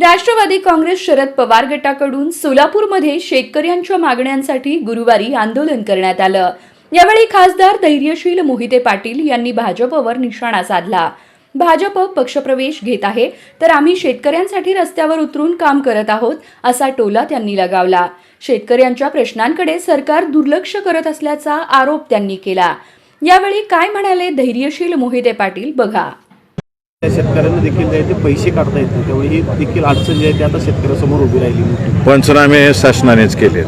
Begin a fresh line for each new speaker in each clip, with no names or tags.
राष्ट्रवादी काँग्रेस शरद पवार गटाकडून सोलापूरमध्ये शेतकऱ्यांच्या मागण्यांसाठी गुरुवारी आंदोलन करण्यात आलं. यावेळी खासदार धैर्यशील मोहिते पाटील यांनी भाजपवर निशाणा साधला. भाजप पक्षप्रवेश घेत आहे तर आम्ही शेतकऱ्यांसाठी रस्त्यावर उतरून काम करत आहोत असा टोला त्यांनी लगावला. शेतकऱ्यांच्या प्रश्नांकडे सरकार दुर्लक्ष करत असल्याचा आरोप त्यांनी केला. यावेळी काय म्हणाले धैर्यशील मोहिते पाटील बघा.
शेतकऱ्यांना देखील जे आहे ते पैसे काढता येत नाही. त्यामुळे ही देखील अडचण जी आहे ती आता शेतकऱ्यासमोर उभी राहिली मोठी.
पंचनामे हे शासनानेच केले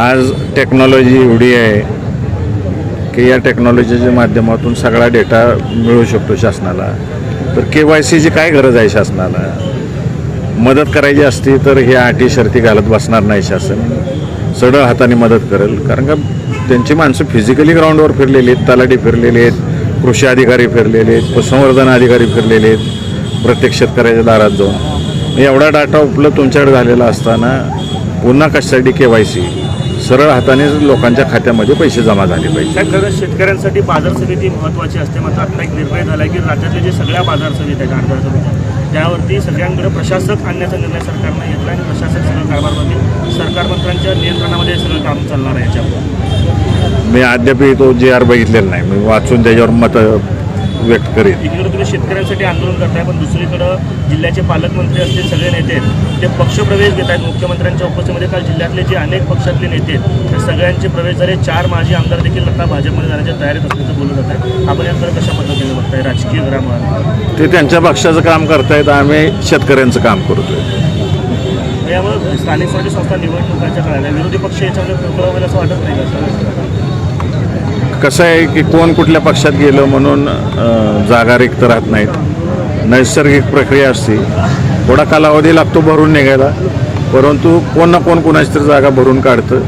आज टेक्नॉलॉजी एवढी आहे की या टेक्नॉलॉजीच्या माध्यमातून सगळा डेटा मिळू शकतो शासनाला. तर के वाय सीची काय गरज आहे शासनाला? मदत करायची असती तर हे अटी शर्ती घालत बसणार नाही शासन. सडळ हाताने मदत करेल. कारण का त्यांची माणसं फिजिकली ग्राउंडवर फिरलेली आहेत तलाठी फिरलेली आहेत. कृषी अधिकारी फिरलेले आहेत पशुसंवर्धन अधिकारी फिरलेले आहेत प्रत्येक शेतकऱ्याच्या दारात जाऊन. एवढा डाटा उपलब्ध तुमच्याकडे झालेला असताना पुन्हा कशासाठी के वाय सी? सरळ हाताने लोकांच्या खात्यामध्ये पैसे जमा झाले पाहिजे.
खरंच शेतकऱ्यांसाठी बाजार समिती महत्त्वाची असते. मात्र आता एक निर्णय झाला की राज्यातले जे सगळ्या बाजार समित्या आहेत बाजार समित्या त्यावरती सगळ्यांकडे प्रशासक आणण्याचा निर्णय सरकारनं घेतला आणि प्रशासक सगळं कारभार बघेल. सरकार मंत्र्यांच्या नियंत्रणामध्ये सगळं काम चालणार आहे याच्यावर.
मी अद्याप तो जे आर बघितलेला नाही. मी वाचून त्याच्यावर मत व्यक्त करेन
एकीकडे शेतकऱ्यांसाठी आंदोलन करताय पण दुसरीकडं जिल्ह्याचे पालकमंत्री असतील सगळे नेते ते पक्षप्रवेश घेत आहेत मुख्यमंत्र्यांच्या उपस्थितीमध्ये काल जिल्ह्यातले जे अनेक पक्षातले नेते आहेत ते सगळ्यांचे प्रवेश झाले. चार माजी आमदार देखील आता भाजपमध्ये जाण्याच्या तयारीत असल्याचं बोलत जात आहे आपण याकडे कशा पद्धतीने बघताय? राजकीय ग्राम
ते त्यांच्या पक्षाचं काम करतायत आम्ही शेतकऱ्यांचं काम करतोय.
यामुळे स्थानिक स्वराज्य संस्था निवडणुकाच्या काळाला विरोधी पक्ष याच्यामध्ये होईल असं वाटत नाही का
कसं आहे की कोण कुठल्या पक्षात गेलं म्हणून जागा रिक्त राहत नाहीत. नैसर्गिक प्रक्रिया असते. थोडा कालावधी लागतो भरून निघायला परंतु कोण ना कोण कोणाची तरी जागा भरून काढतं.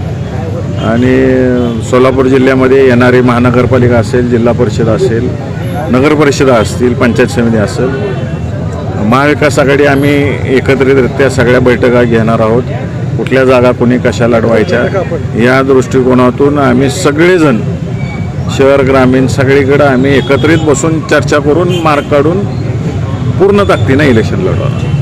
आणि सोलापूर जिल्ह्यामध्ये येणारी महानगरपालिका असेल जिल्हा परिषद असेल नगरपरिषदा असतील पंचायत समिती असेल महाविकास आघाडी आम्ही एकत्रितरित्या सगळ्या बैठका घेणार आहोत. कुठल्या जागा कोणी कशा लढवायच्या या दृष्टिकोनातून आम्ही सगळेजण शहर ग्रामीण सगळीकडं आम्ही एकत्रित बसून चर्चा करून मार्क काढून पूर्ण ताकदीनं इलेक्शन लढवणार.